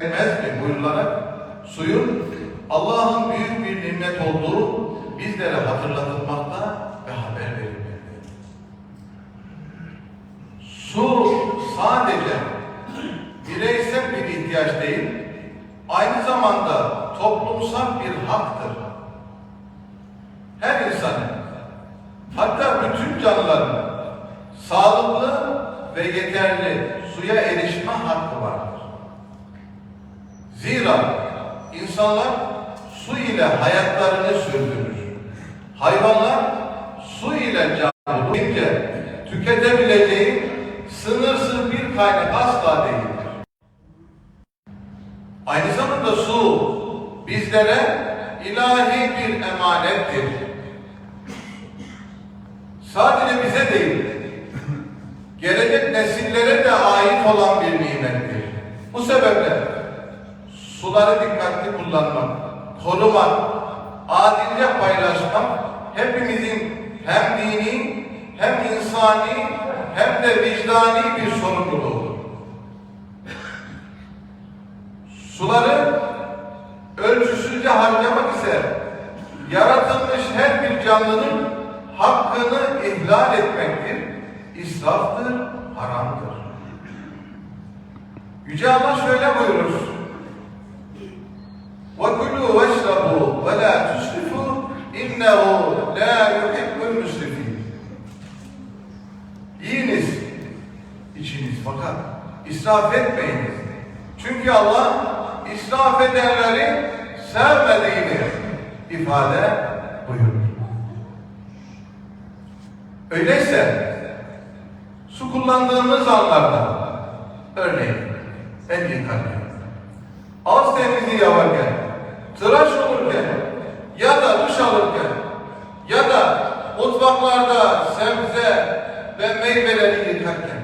etmez mi buyurularak suyun Allah'ın büyük bir nimet olduğu bizlere hatırlatılmakta ve haber verilmekte. Su sadece bireysel bir ihtiyaç değil, aynı zamanda toplumsal bir haktır. Her insanın, hatta bütün canlıların sağlıklı ve yeterli suya erişme hakkı vardır. Zira insanlar su ile hayatlarını sürdürür. Hayvanlar su ile canlı olunca tüketebileceği sınırsız bir kaynak asla değildir. Aynı zamanda su bizlere ilahi bir emanettir. Sadece bize değil, gelecek nesillere de ait olan bir nimettir. Bu sebeple suları dikkatli kullanmak, korumak, adilce paylaşmak hepimizin hem dini hem insani hem de vicdani bir sorumluluğudur. Suları ölçüsüzce harcamak ise yaratılmış her bir canlının hakkını ihlal etmektir, israftır, haramdır. Yüce Allah şöyle buyurur. Çünkü Allah israf edenleri sevmediğini ifade buyurur. Öyleyse su kullandığımız anlarda örneğin el yıkarken, ağız temizliği yaparken, tıraş olurken ya da duş alırken ya da mutfaklarda sebze ve meyveleri yıkarken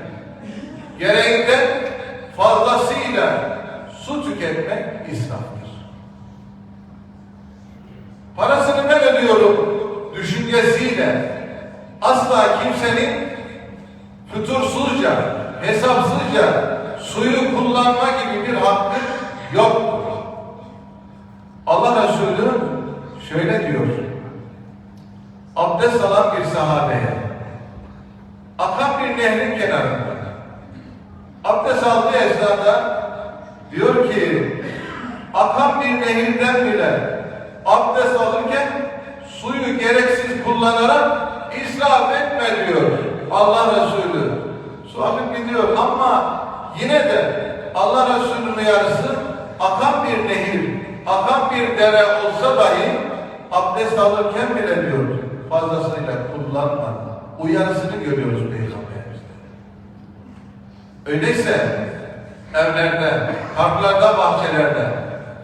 gereğinden tüketmek israftır. Parasını ben ödüyorum düşüncesiyle asla kimsenin fütursuzca, hesapsızca suyu kullanma gibi bir hakkı yoktur. Allah Resulü şöyle diyor. Abdest alan bir sahabeye akan bir nehrin kenarında abdest aldığı esnada diyor ki akan bir nehirden bile abdest alırken suyu gereksiz kullanarak israf etme diyor Allah Resulü. Su akıp gidiyor ama yine de Allah Resulü'nün uyarısı akan bir nehir, akan bir dere olsa dahi abdest alırken bile diyor fazlasıyla kullanma. Uyarısını görüyoruz Peygamberimizde. Öyleyse evlerde, parklarda, bahçelerde,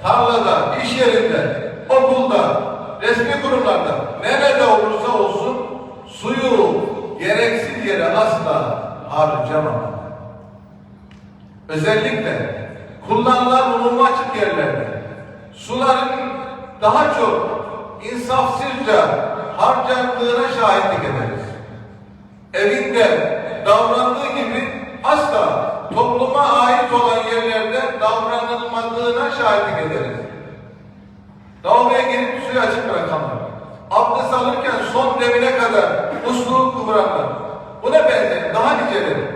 tarlada, iş yerinde, okulda, resmi kurumlarda, nerede olursa olsun suyu gereksiz yere asla harcamamak. Özellikle kullanılan umuma açık yerlerde suların daha çok insafsızca harcandığına şahitlik ederiz. Evinde davrandığı gibi asla topluma ait şahitlik ederiz. Lavaboya gelip suyu açık bırakanlar, abdest alırken son demine kadar musluğu kıvıranlar, buna benzer? Daha niceleri,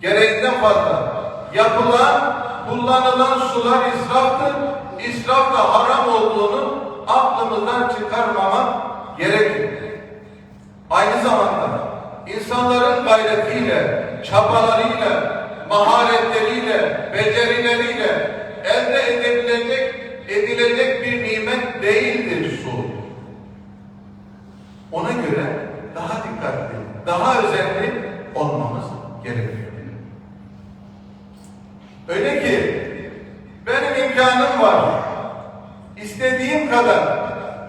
gereğinden fazla. Yapılan, kullanılan sular israftır, israf haram olduğunu aklımızdan çıkarmamak gerekir. Aynı zamanda insanların gayretiyle, çabalarıyla, maharetleriyle, becerileriyle edilecek bir nimet değildir su. Ona göre daha dikkatli, daha özenli olmamız gerekiyor. Öyle ki benim imkanım var. İstediğim kadar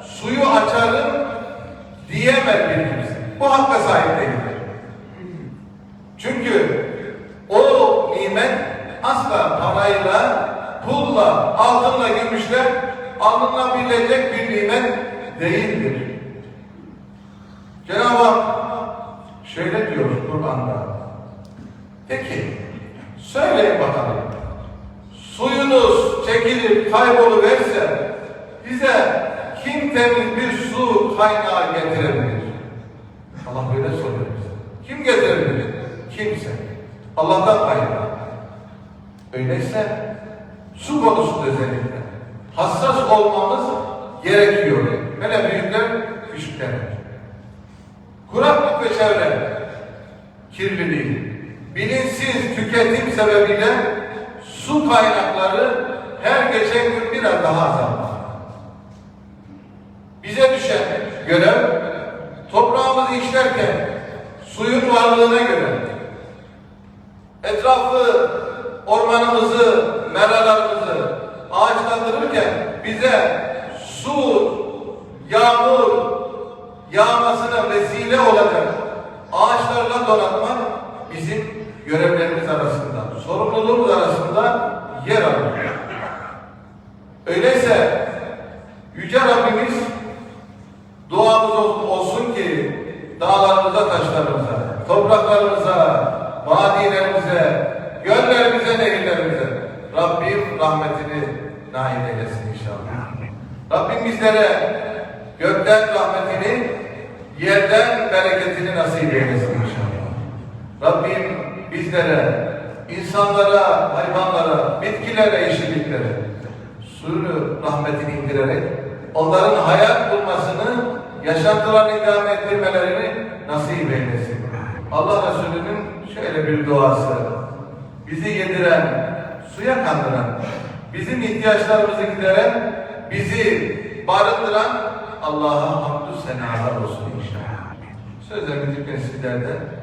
suyu açarım diyemez birimiz. Bu hakka sahip değildir. Çünkü o nimet asla parayla, pulla, altınla, gümüşle alınabilecek bir nimet değildir. Cenab-ı Hak şöyle diyor Kur'an'da. Peki, söyleyin bakalım. suyunuz çekilip kayboluverse bize kim temiz bir su kaynağı getirebilir? Allah böyle soruyor bize. Kim getirebilir? Kimse. Allah'tan kaynağı. Öyleyse su konusunda özellikle hassas olmamız gerekiyor. Hele büyükler, küçükler. Kuraklık ve çevre kirliliği, bilinçsiz tüketim sebebiyle su kaynakları her geçen gün biraz daha azalmakta. Bize düşen görev toprağımızı işlerken suyun varlığına göre etrafı ormanımızı, meralarımızı ağaçlandırırken bize su, yağmur yağmasına vesile olacak ağaçlarla donatmak bizim görevlerimiz arasında, sorumluluğumuz arasında yer alıyor. Öyleyse Yüce Rabbimiz duamız ol- olsun ki dağlarımıza, taşlarımıza, topraklarımıza, vadilerimize, göllerimize, nehirlerimize Rabbim rahmetini nail eylesin inşallah. Rabbim bizlere gökten rahmetini, yerden bereketini nasip eylesin inşallah. Rabbim bizlere, insanlara, hayvanlara, bitkilere, yeşilliklere suyunu rahmetini indirerek onların hayat bulmasını, yaşantılarını idame ettirmelerini nasip eylesin. Allah Resulü'nün şöyle bir duası, bizi yediren, suya kandıran, bizim ihtiyaçlarımızı gideren, bizi barındıran Allah'a hamdü senalar olsun inşallah. Sözlerimi dinleyin sizlerden.